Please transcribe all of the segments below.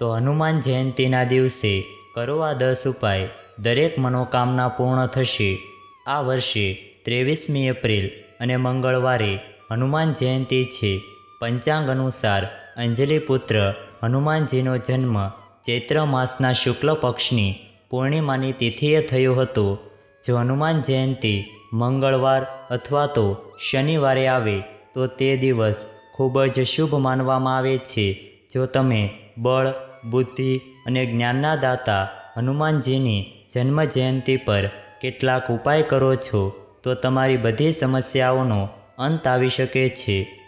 તો હનુમાન જયંતીના દિવસે કરો આ દસ ઉપાય દરેક મનોકામના પૂર્ણ થશે. આ વર્ષે ત્રેવીસમી એપ્રિલ અને મંગળવારે હનુમાન જયંતી છે. પંચાંગ અનુસાર અંજલિપુત્ર હનુમાનજીનો જન્મ ચૈત્ર માસના શુક્લ પક્ષની પૂર્ણિમાની તિથિએ થયો હતો. જો હનુમાન જયંતી મંગળવાર અથવા તો શનિવારે આવે, તો તે દિવસ ખૂબ જ શુભ માનવામાં આવે છે. જો તમે બળ બુદ્ધિ અને જ્ઞાનના દાતા હનુમાનજીની જન્મ જયંતી પર કેટલાક ઉપાય કરો છો, તો તમારી બધી સમસ્યાઓનો અંત આવી શકે છે.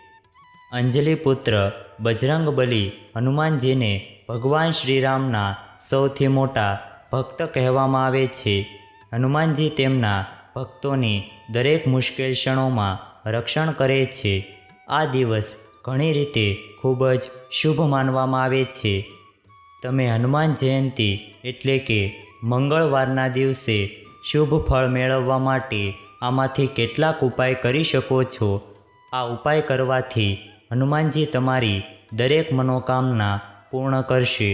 અંજલિપુત્ર બજરંગબલી હનુમાનજીને ભગવાન શ્રીરામના સૌથી મોટા ભક્ત કહેવામાં આવે છે. હનુમાનજી તેમના ભક્તોની દરેક મુશ્કેલ ક્ષણોમાં રક્ષણ કરે છે. આ દિવસ ઘણી રીતે ખૂબ જ શુભ માનવામાં આવે છે. તમે હનુમાન જયંતી એટલે કે મંગળવારના દિવસે શુભ ફળ મેળવવા માટે આમાંથી કેટલાક ઉપાય કરી શકો છો? આ ઉપાય કરવાથી હનુમાનજી તમારી દરેક મનોકામના પૂર્ણ કરશે.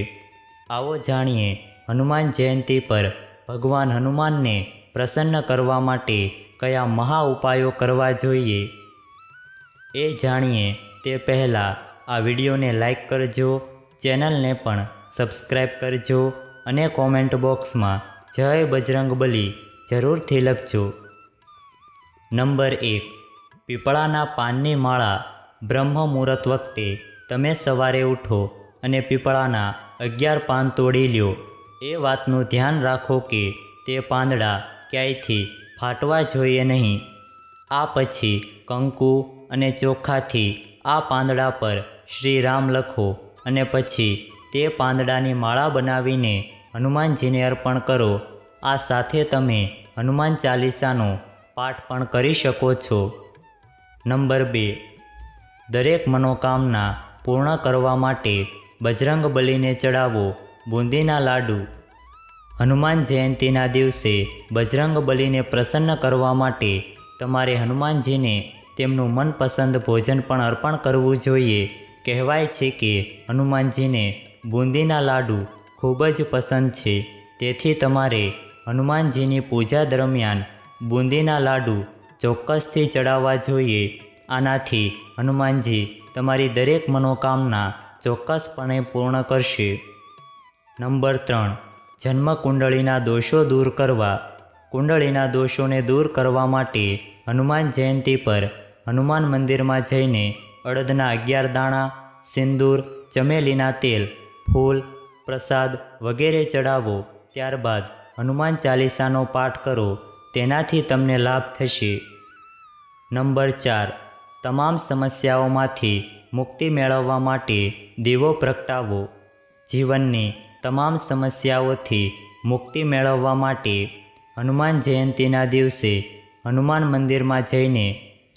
આવો જાણીએ હનુમાન જયંતી પર ભગવાન હનુમાનને પ્રસન્ન કરવા માટે કયા મહા ઉપાયો કરવા જોઈએ? એ જાણીએ તે પહેલાં આ વિડીયોને લાઈક કરજો, ચેનલને પણ સબસ્ક્રાઈબ કરજો અને કોમેન્ટ બોક્સમાં જય બજરંગબલી જરૂરથી લખજો. નંબર એક, પીપળાના પાનની માળા બ્રહ્મ મુહૂર્ત વખતે તમે સવારે ઉઠો અને પીપળાના અગિયાર પાન તોડી લ્યો. એ વાતનું ધ્યાન રાખો કે તે પાંદડા ક્યાંયથી ફાટવા જોઈએ નહીં. આ પછી કંકુ અને ચોખાથી આ પાંદડા પર શ્રી રામ લખો અને પછી તે પાંદડાની માળા બનાવીને હનુમાનજીને અર્પણ કરો. આ સાથે તમે હનુમાન ચાલીસાનો પાઠ પણ કરી શકો છો. નંબર બે. દરેક મનોકામના પૂર્ણ કરવા માટે બજરંગ બલીને ચડાવો બુંદીના લાડુ. હનુમાન જયંતીના દિવસે બજરંગ બલીને પ્રસન્ન કરવા માટે તમારે હનુમાનજીને તેમનું મનપસંદ ભોજન પણ અર્પણ કરવું જોઈએ. કહેવાય છે કે હનુમાનજીને બુંદીના લાડુ ખૂબ જ પસંદ છે. તેથી તમારે હનુમાનજીની પૂજા દરમિયાન બુંદીના લાડુ ચોક્કસથી ચડાવવા જોઈએ. આનાથી હનુમાનજી તમારી દરેક મનોકામના ચોક્કસપણે પૂર્ણ કરશે. નંબર ત્રણ. જન્મ કુંડળીના દોષો દૂર કરવા. કુંડળીના દોષોને દૂર કરવા માટે હનુમાન જયંતી પર હનુમાન મંદિરમાં જઈને અડદના અગિયાર દાણા, સિંદૂર, ચમેલીના તેલ ફૂલ, પ્રસાદ વગેરે ચડાવો, ત્યારબાદ હનુમાન ચાલીસાનો પાઠ કરો, તેનાથી તમને લાભ થશે. નંબર ચાર, તમામ સમસ્યાઓમાંથી મુક્તિ મેળવવા માટે દીવો પ્રગટાવો. જીવનની તમામ સમસ્યાઓથી મુક્તિ મેળવવા માટે હનુમાન જયંતીના દિવસે હનુમાન મંદિરમાં જઈને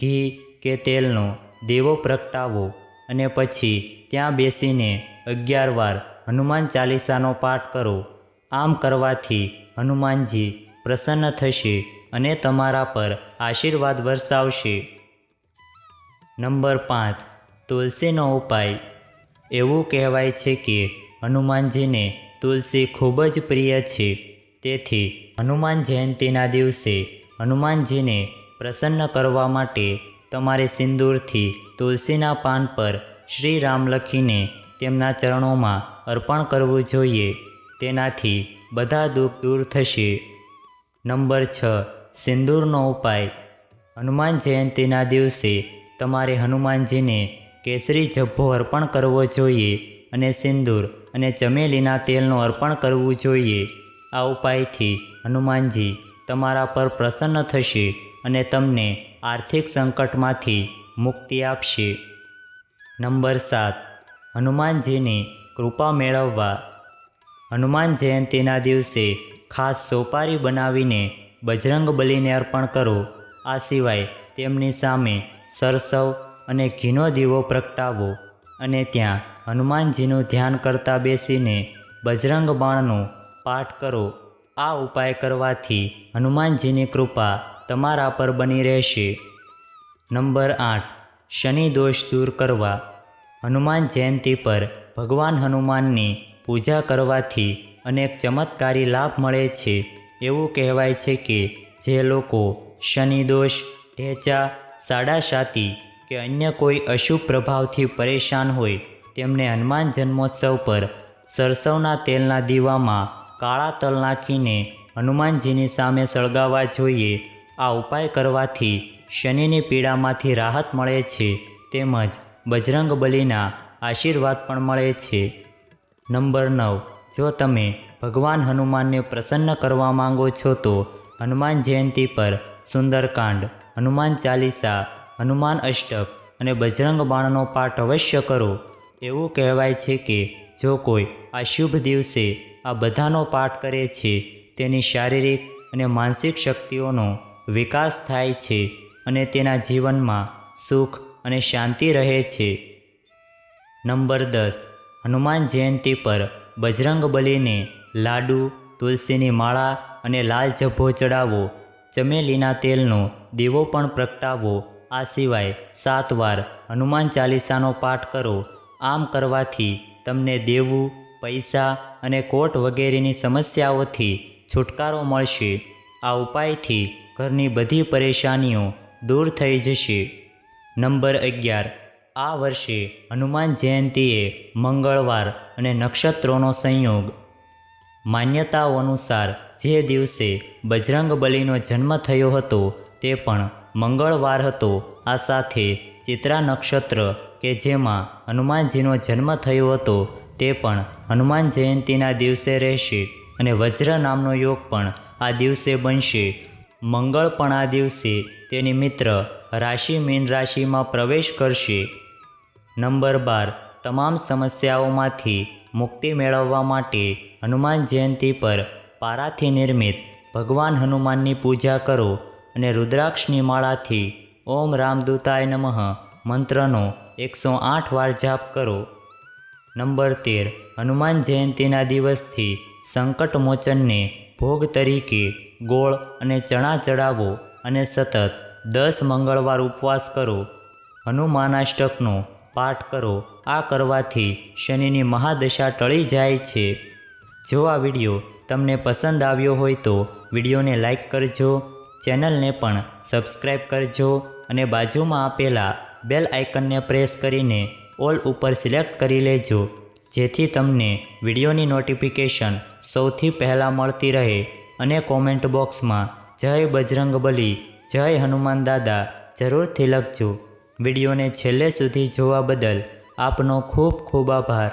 ઘી કે તેલનો દીવો પ્રગટાવો અને પછી ત્યાં બેસીને અગિયાર વાર હનુમાન ચાલીસાનો પાઠ કરો. આમ કરવાથી હનુમાનજી પ્રસન્ન થશે અને તમારા પર આશીર્વાદ વરસાવશે. નંબર પાંચ. તુલસીનો ઉપાય. એવું કહેવાય છે કે હનુમાનજીને તુલસી ખૂબ જ પ્રિય છે. તેથી હનુમાન જયંતીના દિવસે હનુમાનજીને પ્રસન્ન કરવા માટે તમારે સિંદૂરથી તુલસીના પાન પર શ્રી રામ લખીને તેમના ચરણોમાં અર્પણ કરવું જોઈએ. તેનાથી બધા દુઃખ દૂર થશે. નંબર છ. સિંદૂરનો ઉપાય. હનુમાન જયંતીના દિવસે તમારે હનુમાનજીને કેસરી જભ્ભો અર્પણ કરવો જોઈએ અને સિંદૂર અને ચમેલીના તેલનું અર્પણ કરવું જોઈએ. આ ઉપાયથી હનુમાનજી તમારા પર પ્રસન્ન થશે અને તમને આર્થિક સંકટમાંથી મુક્તિ આપશે. નંબર સાત. હનુમાનજીની કૃપા મેળવવા. હનુમાન જયંતીના દિવસે ખાસ સોપારી બનાવીને બજરંગ બલીને અર્પણ કરો. આ સિવાય તેમની સામે સરસવ અને ઘીનો દીવો પ્રગટાવો અને ત્યાં હનુમાનજીનું ધ્યાન કરતા બેસીને બજરંગ બાણનો પાઠ કરો. આ ઉપાય કરવાથી હનુમાનજીની કૃપા તમારા પર બની રહેશે. નંબર આઠ. શનિ દોષ દૂર કરવા, હનુમાન જયંતી પર ભગવાન હનુમાનની પૂજા કરવાથી અનેક ચમત્કારી લાભ મળે છે. એવું કહેવાય છે કે જે લોકો શનિ દોષ, ઢેચા સાડાશાતી કે અન્ય કોઈ અશુભ પ્રભાવથી પરેશાન હોય, તેમને હનુમાન જન્મોત્સવ પર સરસવના તેલના દીવામાં કાળા તલ નાખીને હનુમાનજીની સામે સળગાવવા જોઈએ. આ ઉપાય કરવાથી શનિની પીડામાંથી રાહત મળે છે તેમજ બજરંગ બલીના આશીર્વાદ પણ મળે છે. નંબર નવ. જો તમે ભગવાન હનુમાનને પ્રસન્ન કરવા માંગો છો તો હનુમાન જયંતિ પર સુંદરકાંડ, હનુમાન ચાલીસા, હનુમાન અષ્ટક અને બજરંગ બાણનો પાઠ અવશ્ય કરો. એવું કહેવાય છે કે જો કોઈ આ શુભ દિવસે આ બધાનો પાઠ કરે છે, તેની શારીરિક અને માનસિક શક્તિઓનો વિકાસ થાય છે. અને તેના જીવનમાં સુખ અને શાંતિ રહે છે. નંબર દસ. હનુમાન જયંતિ પર બજરંગ બલીને લાડુ, તુલસીની માળા અને લાલ જભ્ભો ચડાવો. ચમેલીના તેલનો દીવો પણ પ્રગટાવો. આ સિવાય સાત વાર હનુમાન ચાલીસાનો પાઠ કરો. આમ કરવાથી તમને દેવું, પૈસા અને કોટ વગેરેની સમસ્યાઓથી છુટકારો મળશે. આ ઉપાયથી ઘરની બધી પરેશાનીઓ દૂર થઈ જશે. નંબર અગિયાર. આ વર્ષે હનુમાન જયંતીએ મંગળવાર અને નક્ષત્રોનો સંયોગ. માન્યતાઓ અનુસાર જે દિવસે બજરંગ બલીનો જન્મ થયો હતો તે પણ મંગળવાર હતો. આ સાથે ચિત્રા નક્ષત્ર કે જેમાં હનુમાનજીનો જન્મ થયો હતો તે પણ હનુમાન જયંતીના દિવસે રહેશે અને વજ્ર નામનો યોગ પણ આ દિવસે બનશે. મંગળ પણ આ દિવસે તેની મિત્ર રાશિ મીન રાશિમાં પ્રવેશ કરશે. નંબર બાર, તમામ સમસ્યાઓમાંથી મુક્તિ મેળવવા માટે હનુમાન જયંતી પર પારાથી નિર્મિત ભગવાન હનુમાનની પૂજા કરો અને રુદ્રાક્ષની માળાથી ઓમ રામદૂતાય નમઃ મંત્રનો એકસો આઠ વાર જાપ કરો. નંબર તેર, હનુમાન જયંતીના દિવસથી સંકટ મોચનને ભોગ તરીકે ગોળ અને ચણા ચડાવો અને સતત દસ મંગળવાર ઉપવાસ કરો. હનુમાનાષ્ટકનો પાઠ કરો. આ કરવાથી શનિની મહાદશા ટળી જાય છે. જો આ વીડિયો તમને પસંદ આવ્યો હોય તો વિડીયોને લાઈક કરજો, ચેનલને પણ સબસ્ક્રાઈબ કરજો અને બાજુમાં આપેલા બેલ આઇકનને પ્રેસ કરીને ઓલ ઉપર સિલેક્ટ કરી લેજો, જેથી તમને વિડીયોની નોટિફિકેશન સૌથી પહેલાં મળતી રહે. અને કોમેન્ટ બોક્સમાં જય બજરંગ બલી, જય હનુમાન દાદા, જરૂરથી લખજો. વિડીયોને છેલ્લે સુધી જોવા બદલ આપનો ખૂબ ખૂબ આભાર.